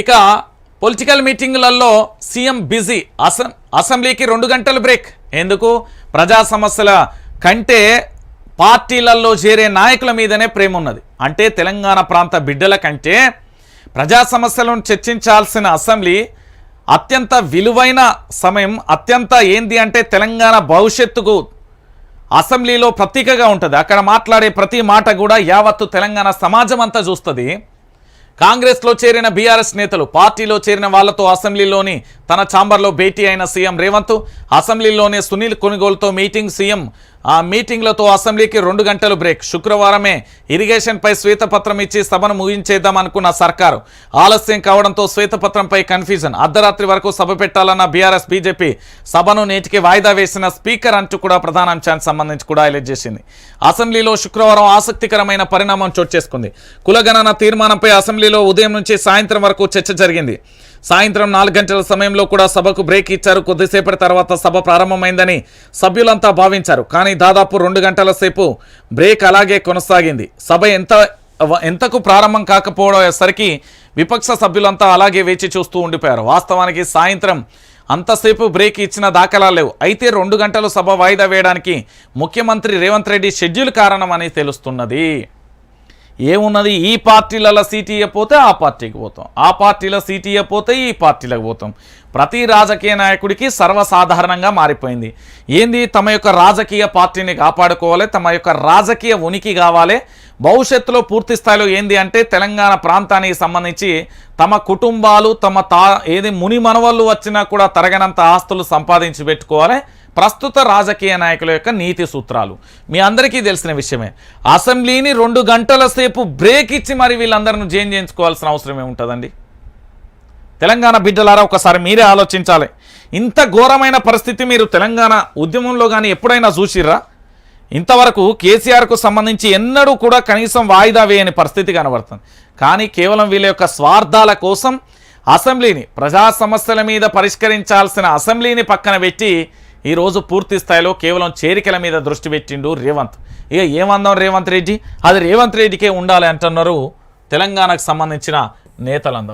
ఇక పొలిటికల్ మీటింగులలో CM busy అసెం అసెంబ్లీకి రెండు గంటలు బ్రేక్. ఎందుకు? ప్రజా సమస్యల కంటే పార్టీలలో చేరే నాయకుల మీదనే ప్రేమ ఉన్నది. అంటే తెలంగాణ ప్రాంత బిడ్డల కంటే ప్రజా సమస్యలను చర్చించాల్సిన అసెంబ్లీ అత్యంత విలువైన సమయం అత్యంత ఏంది అంటే తెలంగాణ భవిష్యత్తుకు అసెంబ్లీలో ప్రతీకగా ఉంటుంది. అక్కడ మాట్లాడే ప్రతి మాట కూడా యావత్తు తెలంగాణ సమాజం అంతా చూస్తుంది. కాంగ్రెస్లో చేరిన బీఆర్ఎస్ నేతలు పార్టీలో చేరిన వాళ్ళతో అసెంబ్లీలోని తన ఛాంబర్లో భేటీ అయిన సీఎం రేవంత్ అసెంబ్లీలోనే సునీల్ కొనుగోలుతో మీటింగ్ సీఎం ఆ మీటింగ్లతో అసెంబ్లీకి రెండు గంటలు బ్రేక్. శుక్రవారమే ఇరిగేషన్పై శ్వేతపత్రం ఇచ్చి సభను ముగించేద్దాం అనుకున్న సర్కారు. ఆలస్యం కావడంతో శ్వేతపత్రంపై కన్ఫ్యూజన్. అర్ధరాత్రి వరకు సభ పెట్టాలన్న బీఆర్ఎస్ బీజేపీ సభను నేటికి వాయిదా వేసిన స్పీకర్ అంటూ కూడా ప్రధాన అంశానికి సంబంధించి కూడా హైలైట్ చేసింది. అసెంబ్లీలో శుక్రవారం ఆసక్తికరమైన పరిణామం చోటు చేసుకుంది. కులగణన తీర్మానంపై అసెంబ్లీలో ఉదయం నుంచి సాయంత్రం వరకు చర్చ జరిగింది. సాయంత్రం నాలుగు గంటల సమయంలో కూడా సభకు బ్రేక్ ఇచ్చారు. కొద్దిసేపటి తర్వాత సభ ప్రారంభమైందని సభ్యులంతా భావించారు. కానీ దాదాపు రెండు గంటల సేపు బ్రేక్ అలాగే కొనసాగింది. సభ ఎంత ఎంతకు ప్రారంభం కాకపోయేసరికి విపక్ష సభ్యులంతా అలాగే వేచి చూస్తూ ఉండిపోయారు. వాస్తవానికి సాయంత్రం అంతసేపు బ్రేక్ ఇచ్చిన దాఖలాలు లేవు. అయితే రెండు గంటలు సభ వాయిదా వేయడానికి ముఖ్యమంత్రి రేవంత్ రెడ్డి షెడ్యూల్ కారణమని తెలుస్తున్నది. ఏమున్నది? ఈ పార్టీలలో సీట్ పోతే ఆ పార్టీకి పోతాం. ఆ పార్టీలో సీట్ పోతే ఈ పార్టీలకు పోతాం. ప్రతి రాజకీయ నాయకుడికి సర్వసాధారణంగా మారిపోయింది. ఏంది? తమ యొక్క రాజకీయ పార్టీని కాపాడుకోవాలి తమ యొక్క రాజకీయ ఉనికి కావాలి. భవిష్యత్తులో పూర్తి స్థాయిలో ఏంది అంటే తెలంగాణ ప్రాంతానికి సంబంధించి తమ కుటుంబాలు తమ తా ఏది ముని మనవళ్ళు వచ్చినా కూడా తరగనంత ఆస్తులు సంపాదించి పెట్టుకోవాలి. ప్రస్తుత రాజకీయ నాయకుల యొక్క నీతి సూత్రాలు. మీ అందరికీ తెలిసిన విషయమే. అసెంబ్లీని రెండు గంటల సేపు బ్రేక్ ఇచ్చి మరి వీళ్ళందరిని జైన్ చేయించుకోవాల్సిన అవసరం ఏముంటుందండి? తెలంగాణ బిడ్డలారా ఒకసారి మీరే ఆలోచించాలి. ఇంత ఘోరమైన పరిస్థితి మీరు తెలంగాణ ఉద్యమంలో కానీ ఎప్పుడైనా చూసిర్రా? ఇంతవరకు కేసీఆర్కు సంబంధించి ఎన్నడూ కూడా కనీసం వాయిదా వేయని పరిస్థితి కనబడుతుంది. కానీ కేవలం వీళ్ళ యొక్క స్వార్థాల కోసం అసెంబ్లీని ప్రజా సమస్యల మీద పరిష్కరించాల్సిన అసెంబ్లీని పక్కన పెట్టి ఈరోజు పూర్తి స్థాయిలో కేవలం చేరికల మీద దృష్టి పెట్టిండు రేవంత్. ఇక ఏమందాం రేవంత్ రెడ్డి? అది రేవంత్ రెడ్డికే ఉండాలి అంటున్నారు తెలంగాణకు సంబంధించిన నేతలందరూ.